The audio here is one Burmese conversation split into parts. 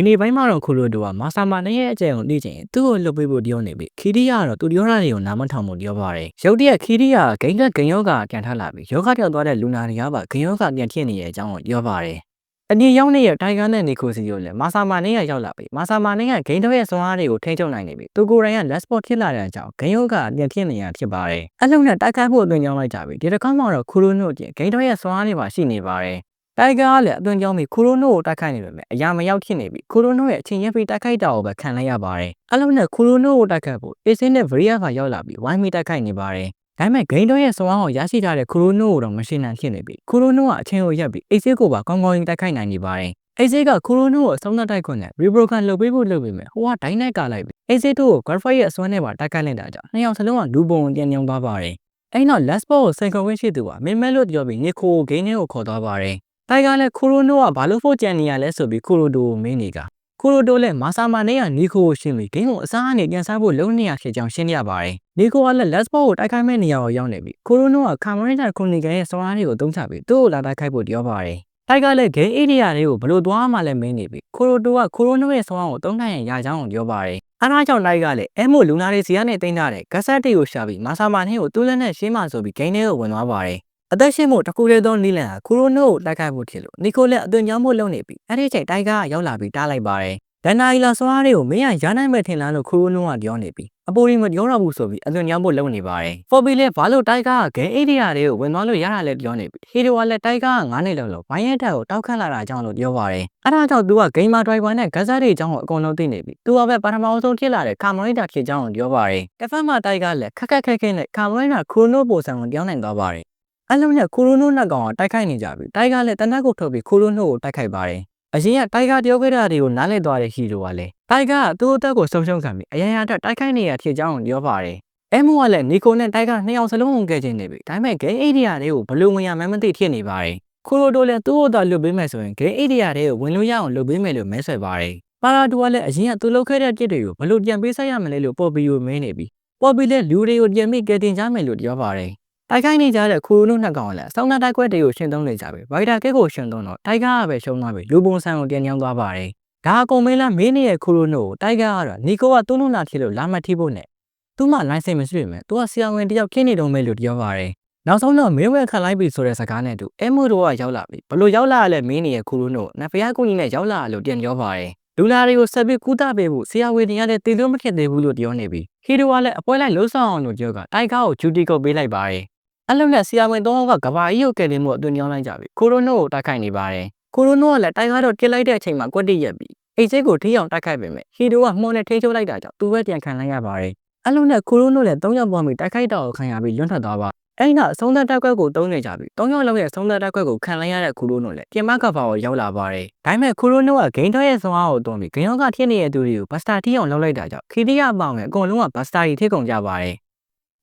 ဒီနေ့ပိုင်းမှာတော့ခူလိုတိုကမာဆာမာနဲ့ရဲ့အကြံကိုသိချင်ရင်သူ့ကိုလှုပ်ပေးဖို့ပြောနေပြီခီရီယာကတော့သူပြောတာတွေကိုနားမထောင်ဖို့ပြောပါတယ်ရုတ်တရက်ခီရီယာဂိမ်းကဂိမ်းယောဂပြန်ထလာပြီယောဂပြောက်သွားတဲ့လူနာတွေကပါဂိမ်းယောဂပြန်ဖြစ်နေတဲ့အကြောင်းကိုပြောပါတယ်အညီရောက်နေတဲ့တိုင်ဂန်နဲ့နီကိုစီကိုလည်းမာဆာမာနဲ့ရရောက်လာပြီမာဆာမာနဲ့ကဂိမ်းတော့ရဲ့စွမ်းအားတွေကိုထိန်းချုပ်နိုင်နေပြီသူကိုယ်တိုင်ကလက်စပေါ်ဖြစ်လာတဲ့အကြောင်းဂိမ်းယောဂပြန်ဖြစ်နေရဖြစ်ပါတယ်အလုံးနဲ့တိုက်ခိုက်ဖို့အသွင်ကြောင်းလိုက်ကြပြီဒီတစ်ခါမှတော့ခူလိုနို့ပြင်ဂိမ်းတော့ရဲ့စွမ်းအားတွေပါရှိနေပါတယ် တိုင်ဂါကလည်းအသွင်ကြောင်းပြီးခူရိုနိုကိုတိုက်ခိုက်နေပေမဲ့အရာမရောက်ဖြစ်နေပြီခူရိုနိုရဲ့အချိန်ရက်ပြီးတိုက်ခိုက်တာကိုပဲခံလိုက်ရပါတယ်အလုံးနဲ့ခူရိုနိုကိုတိုက်ခိုက်ဖို့အေစင်းနဲ့ဗရီယာကရောက်လာပြီးဝိုင်းမီတိုက်ခိုက်နေပါတယ်ဒါပေမဲ့ဂိမ်းတော့ရဲ့စွမ်းအောင်ရရှိထားတဲ့ခူရိုနိုကိုတော့မရှိနိုင်ဖြစ်နေပြီခူရိုနိုကအချိန်ကိုရက်ပြီးအေစစ်ကိုပါကောင်းကောင်းကြီးတိုက်ခိုက်နိုင်နေပါတယ်အေစစ်ကခူရိုနိုကိုအဆုံးသတ်တိုက်ခွင့်နဲ့ရီဘရိုကန်လှုပ်ပေးဖို့လုပ်ပေမဲ့ဟိုကဒိုင်းနိုက်ကလိုက်ပြီးအေစစ်တို့ကိုဂရဖိုက်ရဲ့အစွမ်းနဲ့ပါတိုက်ခိုက်လိုက်တာကြောင့်နှစ်ယောက်စလုံးကလူပုံပြန်ညောင်းသွားပါတယ်အဲ့နောက် last ball ကိုစင်ကွန်ဝင်းရှိသူကမင်းမဲလို့ပြောပြီးနီကိုကိုဂိမ်းထဲကိုခေါ်သွားပါတယ် တိုင်ကလည်းခူရိုနိုကဘာလို့ဖို့ကြံနေရလဲဆိုပြီးခူရိုတိုကိုမင်းနေကခူရိုတိုလည်းမာဆာမာနဲ့ကနီကိုကိုရှင်းပြီးဂိမ်းကိုအစားအနေပြန်စားဖို့လုံးနေရဖြစ်ကြောင်းရှင်းရပါတယ်နီကိုကလည်းလက်စဘောကိုတိုက်ခိုက်မဲ့နေရာကိုရောက်နေပြီခူရိုနိုကကာမရန်တာခရိုနီကန်ရဲ့စောအားတွေကိုတုံးချပြီးသူ့ကိုလာတိုက်ခိုက်ဖို့ပြောပါတယ်တိုက်ကလည်းဂိမ်းအေရီယာတွေကိုဘလို့သွားမှလည်းမင်းနေပြီခူရိုတိုကခူရိုနိုရဲ့စောအားကိုတုံးထိုင်ရရကြောင်းကိုပြောပါတယ်အားအားကြောင့်တိုက်ကလည်းအဲမို့လူနာတွေစီကနေတင်ထားတဲ့ဂက်ဆက်တွေကိုရှာပြီးမာဆာမာနဲ့ကိုတူးလက်နဲ့ရှင်းမှဆိုပြီးဂိမ်းထဲကိုဝင်သွားပါတယ် အသက်ရှင်မှုတခုတည်းသောနီလန်ဟာခူရိုနိုကိုတိုက်ခိုက်ဖို့ဖြစ်လို့နီကိုလက်အသွင်ကြောင်းဖို့လုပ်နေပြီအဲ့ဒီချိန်တိုက်ကရောက်လာပြီးတားလိုက်ပါတယ်ဒန်နာအီလာစွားတွေကိုမင်းရရနိုင်မဲ့ထင်လားလို့ခူရိုနိုကပြောနေပြီအပိုရီမပြောတော့ဘူးဆိုပြီးအသွင်ကြောင်းဖို့လုပ်နေပါတယ်ဖော်ဘီလည်းဘာလို့တိုက်ကဂဲအေဒီယာတွေကိုဝင်သွားလို့ရတာလဲပြောနေပြီဟီရိုကလည်းတိုက်က9နှစ်လောက်လောက်ဘိုင်းရက်တက်ကိုတောက်ခတ်လာတာကြောင့်လို့ပြောပါတယ်အဲ့ဒါကြောင့်သူကဂိမ်းမာဒရိုင်ဘာနဲ့ဂက်ဇက်တွေအကြောင်းကိုအကုန်လုံးသိနေပြီသူကပဲပထမဆုံးဖြစ်လာတဲ့ကာမရိုက်တာဖြစ်ကြောင်းကိုပြောပါတယ်တစ်ဖက်မှာတိုက်ကလည်းခက်ခက်ခဲခဲနဲ့ကာမရိုက်တာခူရိုနိုပိုဆန်ကိုပြောင်းနိုင်သွားပါတယ် အလုံးနဲ့ကိုရိုနိုနှစ်ကောင်ကတိုက်ခိုက်နေကြပြီတိုက်ကလည်းတနက်ကိုထုတ်ပြီးကိုရိုနိုကိုတိုက်ခိုက်ပါတယ်အရင်ကတိုက်ကတယောခဲ့တာတွေကိုနားလည်သွားတဲ့ဟီရိုကလည်းတိုက်ကသူ့အသက်ကိုဆုံးရှုံးခံပြီးအရန်ရတက်တိုက်ခိုက်နေရဖြစ်ကြောင်းပြောပါတယ်အဲမိုကလည်းနီကိုနဲ့တိုက်ကနှစ်ယောက်စလုံးဝင်ခဲ့ခြင်းနေပြီဒါပေမဲ့ဂိမ်းအိဒီယာတွေကိုဘလို့ဝင်ရမှန်းမသိဖြစ်နေပါတယ်ခူရိုတိုလည်းသူ့အသက်လွတ်ပေးမယ်ဆိုရင်ဂိမ်းအိဒီယာတွေကိုဝင်လို့ရအောင်လုပ်ပေးမယ်လို့မဲဆွယ်ပါတယ်ပါရာတူကလည်းအရင်ကသူလုပ်ခဲ့တဲ့ပြစ်တွေကိုဘလို့ပြန်ပေးဆက်ရမလဲလို့ပေါ်ပီယိုမင်းနေပြီပေါ်ပီလည်းလူတွေကိုပြန်ပြီးကယ်တင်ကြမယ်လို့ပြောပါတယ် တိုက်ခိုက်နေကြတဲ့ခူရုနှစ်ကောင်လည်းစောင်းနာတိုက်ခွက်တွေကိုရှင်းသုံးနေကြပြီဗိုက်တာကက်ကိုရှင်းသုံးတော့တိုက်ကကပဲရှုံးသွားပြီလူပုံစံကိုပြန်ညောင်းသွားပါတယ်ဒါအကုန်မင်းလားမင်းနေရဲ့ခူရုနှုတ်ကိုတိုက်ကကတော့နီကိုကသူ့လုံးလာဖြစ်လို့လာမထိဖို့နဲ့သူ့မှာလိုင်းစိတ်မရှိပေမဲ့သူကဆရာဝန်တယောက်ခင်းနေတော့မယ်လို့ပြောပါတယ်နောက်ဆုံးတော့မင်းဝဲခတ်လိုက်ပြီဆိုတဲ့စကားနဲ့တူအဲမို့တော့ရောက်လာပြီဘလို့ရောက်လာရလဲမင်းနေရဲ့ခူရုနှုတ်နဖယားကုကြီးနဲ့ရောက်လာလို့ပြန်ပြောပါတယ်လူလာတွေကိုဆက်ပြီးကူးတာပေးဖို့ဆရာဝန်တွေကလည်းတည်လို့မဖြစ်သေးဘူးလို့ပြောနေပြီဟီရိုကလည်းအပွဲလိုက်လှုပ်ဆောင်အောင်လို့ပြောကတိုက်ကားကိုဂျူတီကုတ်ပေးလိုက်ပါတယ် အလုံးနဲ့ဆီယာဝင်သုံးယောက်ကကဘာကြီးကိုကယ်တင်မှုအသွင်ပြောင်းလိုက်ကြပြီကိုရိုနိုကိုတိုက်ခိုက်နေပါတယ်ကိုရိုနိုကလည်းတိုက်ကားတော့တစ်လိုက်တဲ့အချိန်မှာကွက်တိရက်ပြီးအိတ်စိတ်ကိုထိအောင်တိုက်ခိုက်ပေမဲ့ဟီရိုကမှုန်နဲ့ထိချိုးလိုက်တာကြောင့်သူပဲပြန်ခံလိုက်ရပါတယ်အလုံးနဲ့ကိုရိုနိုလည်းသုံးယောက်ပေါ်ပြီးတိုက်ခိုက်တော့ခံရပြီးလွတ်ထွက်သွားပါအဲ့နောက်အဆုံးသက်တက်ကွက်ကိုတုံးနေကြပြီ။၃ယောက်လုံးရဲ့အဆုံးသက်တက်ကွက်ကိုခံလိုက်ရတဲ့ခူရိုနိုလည်းပြင်မကဘာကိုရောက်လာပါတယ်။ဒါပေမဲ့ခူရိုနိုကဂိမ်းတော့ရဲ့စွမ်းအားကိုတုံးပြီးဂိမ်းရောကထည့်နေတဲ့သူတွေကိုဘတ်စတာတီအောင်လောက်လိုက်တာကြောင့်ခီတီယာအပေါင်းနဲ့အကုန်လုံးကဘတ်စတာတီထိကုန်ကြပါတယ်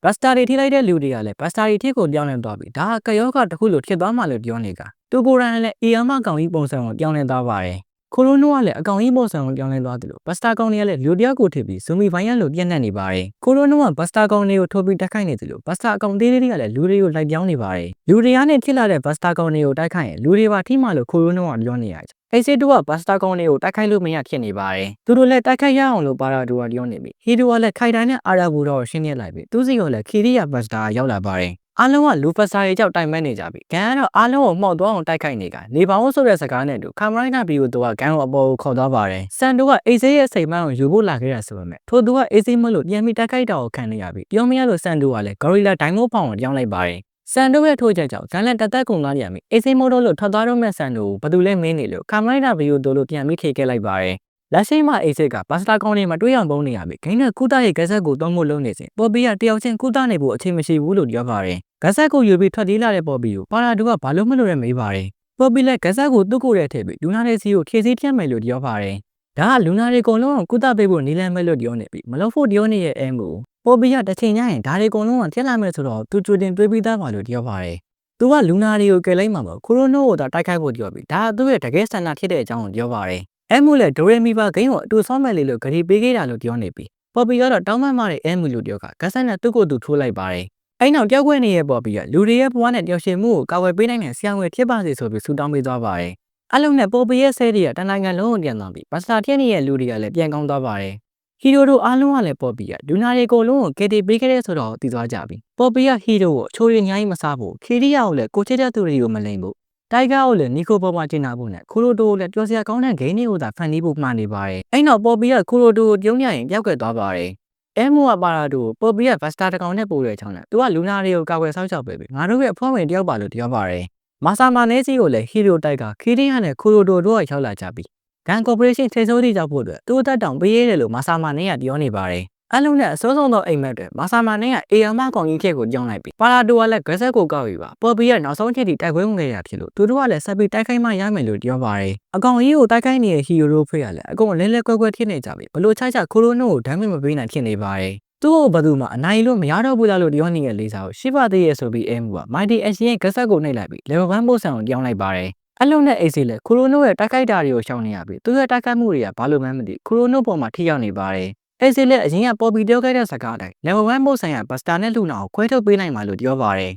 ဘတ်စတာတွေထိလိုက်တဲ့လူတွေကလည်းဘတ်စတာတွေထိကိုပြောင်းလဲသွားပြီဒါကကယောကတခုလိုဖြစ်သွားမှလို့ပြောနေတာသူကိုယ်တိုင်လည်းအီယာမကောင်ကြီးပုံစံကိုပြောင်းလဲသွားပါတယ် ခိုလိုနိုကလည်းအကောင်ကြီးပုံစံကိုပြောင်းလဲသွားတယ်လို့ဘတ်စတာကောင်တွေကလည်းလူတယောက်ကိုထစ်ပြီးဇူမီဘိုင်းရန်လိုပြန့်နှံ့နေပါတယ်ခိုလိုနိုကဘတ်စတာကောင်တွေကိုထိုးပြီးတိုက်ခိုက်နေတယ်လို့ဘတ်စတာအကောင်သေးလေးတွေကလည်းလူတွေကိုလိုက်ပြောင်းနေပါတယ်လူတွေကနေထိလာတဲ့ဘတ်စတာကောင်တွေကိုတိုက်ခိုက်ရင်လူတွေပါထိမှလို့ခိုလိုနိုကပြောနေရတယ်ဟေးစစ်တူကဘတ်စတာကောင်တွေကိုတိုက်ခိုက်လို့မရဖြစ်နေပါတယ်သူတို့လည်းတိုက်ခိုက်ရအောင်လို့ပါရာဒူကပြောနေပြီဟီဒူကလည်းခိုင်တိုင်းနဲ့အာရာဘူတော့ရှင်းပြလိုက်ပြီသူစီကလည်းခီရီယာဘတ်စတာရောက်လာပါတယ် အားလုံးကလူဖက်စာရေးကြောက်တိုင်မဲနေကြပြီ။ဂန်ကတော့အားလုံးကိုမှောက်သွားအောင်တိုက်ခိုက်နေကနေပေါင်းဆိုတဲ့စကားနဲ့တူကာမရိုင်းနာဘီကိုသူကဂန်ကိုအပေါ်ကိုခေါ်သွားပါတယ်။ဆန်တိုကအေးဆေးရဲ့စိတ်မန်းကိုယူဖို့လာခဲ့ရဆိုပေမဲ့ထိုသူကအေးဆေးမလို့ပြန်ပြီးတိုက်ခိုက်တာကိုခံနေရပြီ။ပြောမရလို့ဆန်တိုကလည်းဂေါ်ရီလာဒိုင်မိုဖောင်ကိုပြောင်းလိုက်ပါတယ်။ဆန်တိုရဲ့ထိုးချက်ကြောင့်ဇန်လက်တသက်ကုန်သွားရပြီအေးဆေးမိုးတော့လို့ထွက်သွားတော့မဲ့ဆန်တိုကိုဘသူလဲမင်းနေလို့ကာမရိုင်းနာဘီကိုတို့လို့ပြန်ပြီးခေခဲ့လိုက်ပါတယ် လက်ရှိမှာအေးစစ်ကပါစတာကောင်းတွေမှာတွေးအောင်ပုံးနေရပြီဂိမ်းကကုသရဲ့ဂက်ဆက်ကိုသုံးဖို့လုပ်နေစဉ်ပေါ်ပီကတယောက်ချင်းကုသနေဖို့အချိန်မရှိဘူးလို့ပြောပါတယ်ဂက်ဆက်ကိုယူပြီးထွက်ပြေးလာတဲ့ပေါ်ပီကိုပါရာဒူကဘာလို့မလို့ရဲမေးပါတယ်ပေါ်ပီလည်းဂက်ဆက်ကိုသူ့ကိုယ်ရဲ့ထည့်ပြီးလူနာတဲ့စီကိုဖြည့်ဆည်းပြတ်မယ်လို့ပြောပါတယ်ဒါကလူနာတွေအကုန်လုံးကိုကုသပေးဖို့နီလန်မဲ့လို့ပြောနေပြီမလို့ဖို့ပြောနေရဲ့အဲမို့ပေါ်ပီကတစ်ချိန်ညရင်ဒါတွေအကုန်လုံးကတက်လာမယ်ဆိုတော့သူကြိုတင်တွေးပြီးသားပါလို့ပြောပါတယ်သူကလူနာတွေကိုကယ်လိုက်မှာပေါ့ကိုရိုနိုကိုတော့တိုက်ခိုက်ဖို့ပြောပြီးဒါကသူ့ရဲ့တကယ်ဆန္ဒဖြစ်တဲ့အကြောင်းကိုပြောပါတယ် အဲမှုလည်းဒိုရဲမီပါဂိမ်းကိုအတူဆောင်းမဲ့လေလို့ဂရီပေးခဲ့တာလို့ပြောနေပြီပေါ်ပီကတော့တောင်းပန်မတဲ့အဲမှုလို့ပြောကဂဆန်နဲ့သူ့ကိုယ်သူထိုးလိုက်ပါတယ်အဲ့နောက်ပြောက်ွက်နေတဲ့ပေါ်ပီကလူတွေရဲ့ဘဝနဲ့တယောက်ရှင်မှုကိုကာဝယ်ပေးနိုင်တဲ့ဆရာဝန်ဖြစ်ပါစေဆိုပြီးဆုတောင်းပေးသွားပါတယ်အလုံးနဲ့ပေါ်ပီရဲ့ဆဲတွေကတနိုင်ငံလုံးကိုပြန်သွားပြီးဘတ်စတာ天ရဲ့လူတွေကလည်းပြန်ကောင်းသွားပါတယ်ဟီရိုတို့အားလုံးကလည်းပေါ်ပီကဒူနာရီကိုလုံးကိုကယ်တီပေးခဲ့တဲ့ဆိုတော့သိသွားကြပြီပေါ်ပီကဟီရိုကိုအချိုးရညာကြီးမစားဖို့ခီရီယာကိုလည်းကိုချစ်တဲ့သူတွေကိုမလိမ်ဖို့ တိုင်ဂါကိုလည်းနီကိုပေါ်မှာကျင်းနာဖို့နဲ့ခူရိုတိုကိုလည်းပြောစရာကောင်းတဲ့ဂိမ်းတွေကိုသာဖန်တီးဖို့မှန်နေပါတယ်အဲ့နောက်ပေါ်ပီကခူရိုတိုကိုပြုံးရရင်ပြောက်ကဲသွားပါတယ်အဲမိုကပါရာတိုကိုပေါ်ပီကဘတ်စတာတကောင်နဲ့ပို့တဲ့အချောင်းနဲ့သူကလူနာတွေကိုကာကွယ်ဆောက်ရှောက်ပေးပြီးငါတို့ရဲ့အဖွဲ့ဝင်တယောက်ပါလို့ပြောပါတယ်မာဆာမာနဲစီကိုလည်းဟီရိုတိုက်ကခီရီယာနဲ့ခူရိုတိုတို့ကရောက်လာကြပြီဂန်ကော်ပိုရေးရှင်းထိဆိုးသည့်ကြောင့်ဖို့အတွက်သူ့အသက်တောင်ပေးရတယ်လို့မာဆာမာနဲကပြောနေပါတယ် အလုံးနဲ့အစိုးဆုံးသောအိမ်မက်တွေမာဆာမာနဲကအေယာမကောင်ကြီးခေတ်ကိုကြောင်းလိုက်ပြီးပါလာတိုကလည်းဂရက်ဆက်ကိုကောက်ပြီးပါပေါ်ပီရဲ့နောက်ဆုံးချက်ထိတိုက်ပွဲဝင်ခဲ့ရဖြစ်လို့သူတို့ကလည်းဆက်ပြီးတိုက်ခိုက်မှရမယ်လို့ပြောပါတယ်အကောင်ကြီးကိုတိုက်ခိုက်နေတဲ့ဟီရိုဖေးကလည်းအကုန်လဲလဲကွဲကွဲဖြစ်နေကြပြီဘလို့ချိုက်ချခိုလိုနိုကိုဒမ်းမမပေးနိုင်ဖြစ်နေပါတယ်သူ့ကိုဘသူမှအနိုင်လို့မရတော့ဘူးလားလို့ပြောနေတဲ့လေးစားကိုရှိပါသေးရဲ့ဆိုပြီးအဲမူကမိုင်တီအရှင်ရဲ့ဂက်ဆက်ကိုနှိပ်လိုက်ပြီး level 1ပို့ဆံကိုပြောင်းလိုက်ပါတယ်အလုံးနဲ့အေးစီလက်ခူရိုနိုရဲ့တိုက်ခိုက်တာတွေကိုရှောင်နေရပြီသူရဲ့တိုက်ခိုက်မှုတွေကဘာလို့မှမသိခူရိုနိုပေါ်မှာထိရောက်နေပါတယ် အေးစီလက်အရင်ကပေါ်ပီပြောခဲ့တဲ့စကားအတိုင်း level 1ပို့ဆံရဘတ်စတာနဲ့လူနာကိုခွဲထုတ်ပေးနိုင်မှာလို့ပြောပါတယ်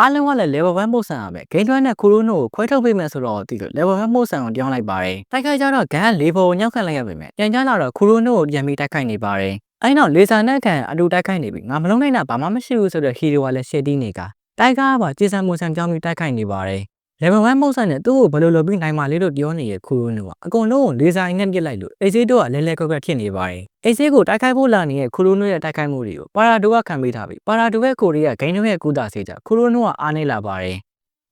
အားလုံးကလည်း level 1ပို့ဆံရမယ်ဂိမ်းတွန်းနဲ့ခူရိုနိုကိုခွဲထုတ်ပေးမယ်ဆိုတော့ဒီလို level 1ပို့ဆံကိုပြောင်းလိုက်ပါတယ်တိုက်ခိုက်ကြတော့ဂန်က၄ဘောကိုညောက်ခန့်လိုက်ရပါမယ်ပြန်ကြလာတော့ခူရိုနိုကိုပြန်ပြီးတိုက်ခိုက်နေပါတယ်အဲ့နောက်လေဆာနဲ့ခံအတူတိုက်ခိုက်နေပြီငါမလုံးနိုင်တာဘာမှမရှိဘူးဆိုတော့ဟီရိုကလည်းရှယ်တီးနေကတိုက်ကားကပါကျေဆန်မွန်ဆန်ကြောင်းပြီးတိုက်ခိုက်နေပါတယ် level 1မုတ်ဆိုင်နဲ့သူ့ကိုဘယ်လိုလုပ်ပြီးနိုင်မှာလဲလို့ပြောနေတဲ့ခူရိုနိုကအကုန်လုံးကိုလေဆာအင်းနဲ့ပြစ်လိုက်လို့အေဆေးတို့ကလဲလဲကွက်ကွက်ဖြစ်နေပါတယ်အေဆေးကိုတိုက်ခိုက်ဖို့လာနေတဲ့ခူရိုနိုရဲ့တိုက်ခိုက်မှုတွေကိုပါရာဒိုကခံပေးထားပြီးပါရာဒိုရဲ့ကိုရီးယားဂိမ်းတို့ရဲ့ကုသစေးကြခူရိုနိုကအားနေလာပါတယ်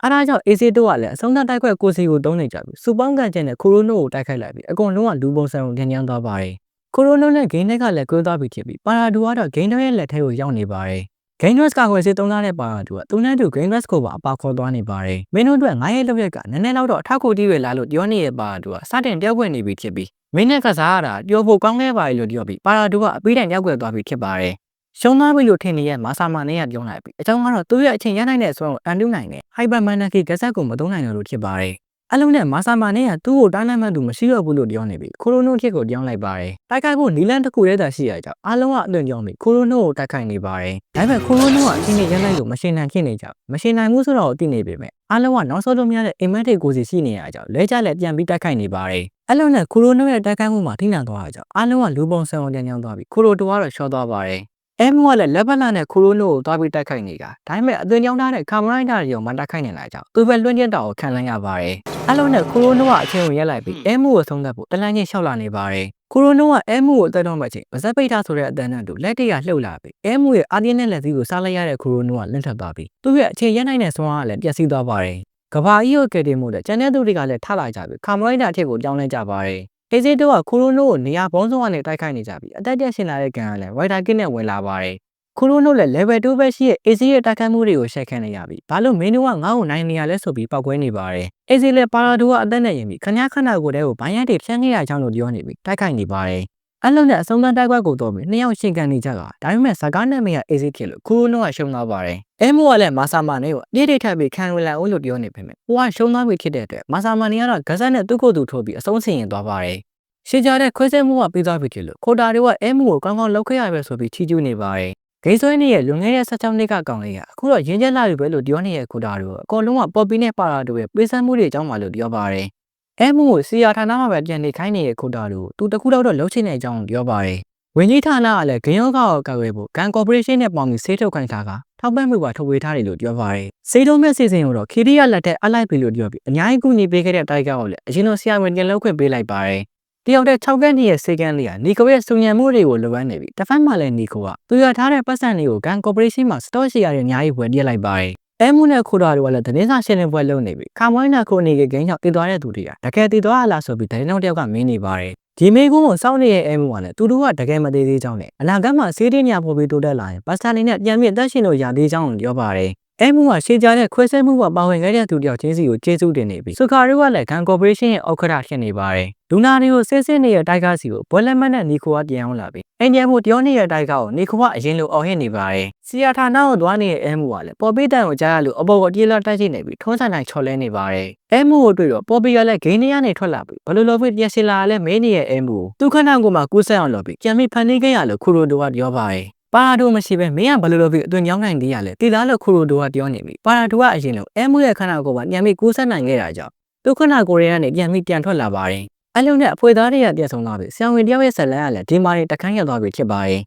အဲဒါကြောင့်အေဆေးတို့ကလည်းအဆုံးသတ်တိုက်ခွက်ကိုစီကိုတုံးနေကြပြီစူပေါင်းကန်ကျင်တဲ့ခူရိုနိုကိုတိုက်ခိုက်လိုက်ပြီးအကုန်လုံးကလူပုံစံကိုညံ့ညမ်းသွားပါတယ်ခူရိုနိုနဲ့ဂိမ်းတွေကလည်းကွဲသွားပြီဖြစ်ပြီးပါရာဒိုကတော့ဂိမ်းတို့ရဲ့လက်ထဲကိုရောက်နေပါတယ် Game Rest ကကွယ်စေးသုံးသားတဲ့ပါတူကသူနဲ့တူ Game Rest ကိုပါအပါခေါ်သွားနေပါတယ်။မင်းတို့အတွက်ငါးရဲ့လောက်ရက်ကနည်းနည်းတော့အထောက်ကိုတီးရလာလို့ပြောနေတဲ့ပါတူကစတင်ပြောက်ွက်နေပြီဖြစ်ပြီးမင်းနဲ့ကစားရတာပြောဖို့ကောင်းခဲ့ပါလေလို့ပြောပြီးပါတူကအပေးတိုင်ပြောက်ွက်သွားပြီဖြစ်ပါတယ်။ရှုံးသားပြီလို့ထင်နေတဲ့မာဆာမာနဲ့ကပြောလိုက်ပြီးအကြောင်းကတော့သူ့ရဲ့အချိန်ရနိုင်တဲ့ဆိုတော့အန်တူနိုင်တဲ့ Hyper Manaki ဂက်ဆက်ကိုမသုံးနိုင်တော့လို့ဖြစ်ပါတယ်။ အလုံးနဲ့မာဆာမာနဲ့ကသူ့ကိုတိုင်းနိုင်မှသူမရှိတော့ဘူးလို့ပြောနေပြီခိုရိုနိုခစ်ကိုပြောင်းလိုက်ပါတယ်တိုက်ခိုက်ဖို့နီလန်တစ်ခုတည်းသာရှိရကြောင်းအလုံးကအသွင်ပြောင်းပြီးခိုရိုနိုကိုတိုက်ခိုက်နေပါတယ်ဒါပေမဲ့ခိုရိုနိုကအချင်းချင်းရမ်းလိုက်လို့မရှင်းနိုင်ဖြစ်နေကြမရှင်းနိုင်ဘူးဆိုတော့သိနေပေမဲ့အလုံးကနောက်ဆုံးလို့မရတဲ့အိမ်မက်တွေကိုစီရှိနေရကြောင်းလဲကြလဲပြန်ပြီးတိုက်ခိုက်နေပါတယ်အလုံးနဲ့ခိုရိုနိုရဲ့တိုက်ခိုက်မှုမှာထိနှံသွားကြကြောင်းအလုံးကလူပုံစံအောင်ညံ့ညမ်းသွားပြီးခိုရိုတိုကတော့ရှော့သွားပါတယ် အဲမွားလည်းလက်ပတ်လာနဲ့ခိုရိုနိုကိုတွားပြီးတိုက်ခိုက်နေတာဒါပေမဲ့အသွင်ကြောင်းထားတဲ့ကာမရိုင်းတာတွေကိုမတိုက်ခိုက်နိုင်လာကြောင်းသူပဲလွှင့်ကျက်တာကိုခံလိုက်ရပါတယ်အလုံးနဲ့ခိုရိုနိုကအချင်းကိုရက်လိုက်ပြီးအဲမှုကိုဆုံးသက်ဖို့တလန်းချင်းရှောက်လာနေပါတယ်ခိုရိုနိုကအဲမှုကိုအသက်တော်မှချင်းဗဇက်ပိတ်ထားဆိုတဲ့အတန်းနဲ့တူလက်တရလှုပ်လာပြီးအဲမှုရဲ့အာဒီယန်နဲ့လက်သီးကိုစားလိုက်ရတဲ့ခိုရိုနိုကလင့်ထပ်သွားပြီးသူ့ရဲ့အချင်းရက်နိုင်တဲ့ဆွမ်းအားကလည်းပျက်စီးသွားပါတယ်ကဘာကြီးကိုကယ်တင်မှုနဲ့ကျန်တဲ့သူတွေကလည်းထလာကြပြီးကာမရိုင်းတာအထက်ကိုပြောင်းလဲကြပါတယ် အေဇီတိုကခိုရိုနိုကိုနေရာဘုံဆုံးကနေတိုက်ခိုက်နေကြပြီးအသက်တက်ရှင်လာတဲ့ကန်ကလည်းဝိုက်တာကစ်နဲ့ဝင်လာပါတယ်ခူရိုနိုလည်း level 2ပဲရှိရဲ့ AC ရဲ့တိုက်ခိုက်မှုတွေကိုရှက်ခံနေရပြီ။ဘာလို့မင်းတို့ကငါ့ကိုနိုင်နေရလဲဆိုပြီးပောက်ကွဲနေပါတယ်။ AC လည်းပါရာဒိုကအသက်နဲ့ရင်ပြီးခဏခဏကိုတည်းကိုဘိုင်းရိုက်တွေဖြန်းခဲ့ရကြောင်းလို့ပြောနေပြီးတိုက်ခိုက်နေပါတယ်။ အလုံးနဲ့အဆုံးသတ်တိုက်ခွက်ကိုတော့ပြီးနှစ်ယောက်ရှင်ကန်နေကြတာဒါပေမဲ့ဇကားနဲ့မရ AC ဖြစ်လို့ခူရိုနိုကရှုံးသွားပါတယ်။အဲမိုကလည်းမာဆာမာနေကိုအပြည့်တိတ်ထပ်ပြီးခံဝလာဦးလို့ပြောနေပေမဲ့ဟိုကရှုံးသွားပြီဖြစ်တဲ့အတွက်မာဆာမာနေကတော့ဂဇက်နဲ့သူ့ကိုယ်သူထိုးပြီးအဆုံးဆင်ရင်သွားပါတယ်။ရှေ့ကြတဲ့ခွဲစဲမှုကပြီးသွားပြီဖြစ်လို့ခိုတာတွေကအဲမိုကိုကောင်းကောင်းလုပ်ခဲ့ရပဲဆိုပြီးချီးကျူးနေပါတယ်ဂိမ်းဆွဲနေရဲ့လွန်ခဲ့တဲ့16နှစ်ကကောင်လေးကအခုတော့ရင်းချက်လာပြီပဲလို့ပြောနေတဲ့ခုတာတို့အကုန်လုံးကပေါ်ပီနဲ့ပါတာတို့ရဲ့ပေးစမ်းမှုတွေအကြောင်းပါလို့ပြောပါတယ်။ အဲမှုကိုစီယာဌာနမှာပဲပြန်နေခိုင်းနေတဲ့ခုတာတို့သူတခုတော့တော့လှုပ်ချင်တဲ့အကြောင်းပြောပါတယ်။ဝင်ကြီးဌာနကလည်းဂိမ်းရောကောက်ကောက်ဝဲဖို့ကန်ကော်ပိုရေးရှင်းနဲ့ပေါင်းပြီးဆေးထုတ်ခိုင်းတာကထောက်ပံ့မှုပါထုတ်ဝေးထားတယ်လို့ပြောပါတယ်။စေတုံးမဲ့စီစဉ်ကိုတော့ခီရီယာလက်ထက်အလိုက်ပြီလို့ပြောပြီးအများကြီးကူညီပေးခဲ့တဲ့တိုက်ကောက်ကိုလည်းအရင်လိုဆရာဝန်ပြန်လုပ်ခွင့်ပေးလိုက်ပါတယ်။တယောက်တည်း6ကန်းရဲ့စေကန်းလေးကနီကိုရဲ့စုံညံမှုတွေကိုလိုအပ်နေပြီတစ်ဖက်မှာလည်းနီကိုကသူရထားတဲ့ပတ်စံတွေကိုဂန်ကော်ပိုရေးရှင်းမှာစတော့ရှိရတဲ့အများကြီးဝယ်ပြလိုက်ပါတယ် အဲမှုနဲ့ခိုတာတွေကလည်းတင်းစားရှင်းလင်းပွဲလုပ်နေပြီခါမွိုင်းနာခိုနေကဂိမ်းကြောင့်တည်သွားတဲ့သူတွေကတကယ်တည်သွားလားဆိုပြီးတင်းနောက်တယောက်ကမင်းနေပါတယ်ဒီမေကုန်းကိုစောင့်နေတဲ့အဲမှုကလည်းသူတို့ကတကယ်မသေးသေးကြောင်းနဲ့အနာဂတ်မှာစေးတင်းညာပို့ပြီးတိုးတက်လာရင်ပတ်စတာလေးနဲ့ပြန်ပြီးအသက်ရှင်လို့ရသေးကြောင်းကိုပြောပါတယ် အဲမှုကရှေ့ကြတဲ့ခွဲဆဲမှုကပါဝင်ခဲ့တဲ့သူတယောက်ချင်းစီကိုကျေးဇူးတင်နေပြီ။စူကာတို့ကလည်းဂန်ကော်ပိုရေးရှင်းရဲ့အောက်ခရဖြစ်နေပါတယ်။လူနာတွေကိုဆဲဆဲနေတဲ့တိုက်ကားစီကိုဘွဲလက်မတ်နဲ့နီကိုကပြန်အောင်လာပြီ။အင်ဂျင်မှုတယောနေတဲ့တိုက်ကားကိုနီကိုကအရင်လိုအော်ဟစ်နေပါတယ်။စီယာဌာနကိုသွားနေတဲ့အဲမှုကလည်းပေါ်ပေးတန်ကိုကြားရလို့အပေါ်ကိုပြေးလာတိုက်ရှိနေပြီးထုံးဆိုင်တိုင်းချော်လဲနေပါတယ်။အဲမှုကိုတွေ့တော့ပေါ်ပေးကလည်းဂိမ်းထဲကနေထွက်လာပြီးဘလို့လို့ဖြစ်ပြန်ရှင်လာလဲမင်းနေတဲ့အဲမှုသူခဏကိုမှကူးဆက်အောင်လုပ်ပြီးကြံမိဖန်နေခဲ့ရလို့ခူရိုတိုကပြောပါတယ်။ ပါရာဒိုမရှိပဲမင်းကဘယ်လိုလုပ်ပြီးအသွင်ကြောင်းနိုင်သေးရလဲတည်သားလို့ခူရိုဒိုကပြောနေပြီပါရာဒိုကအရင်လို့အဲမှုရဲ့ခန္ဓာကိုယ်ကညံပြီးကူးဆက်နိုင်ခဲ့တာကြောင့်သူခဏကိုရီးယားကနေပြန်ပြီးပြန်ထွက်လာပါတယ်အလုံးနဲ့အဖွေသားတွေကပြန်ဆောင်လာပြီဆရာဝန်တယောက်ရဲ့ဆက်လန်းကလည်းဒီမာရင်တခန်းရောက်သွားပြီဖြစ်ပါတယ်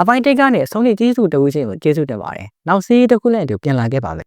အပိုင်းတိတ်ကနေအဆုံးလေးကျေးဇူးတဝူးချင်းကိုကျေးဇူးတင်ပါတယ်နောက်စီးတစ်ခုလည်းအတူပြန်လာခဲ့ပါမယ်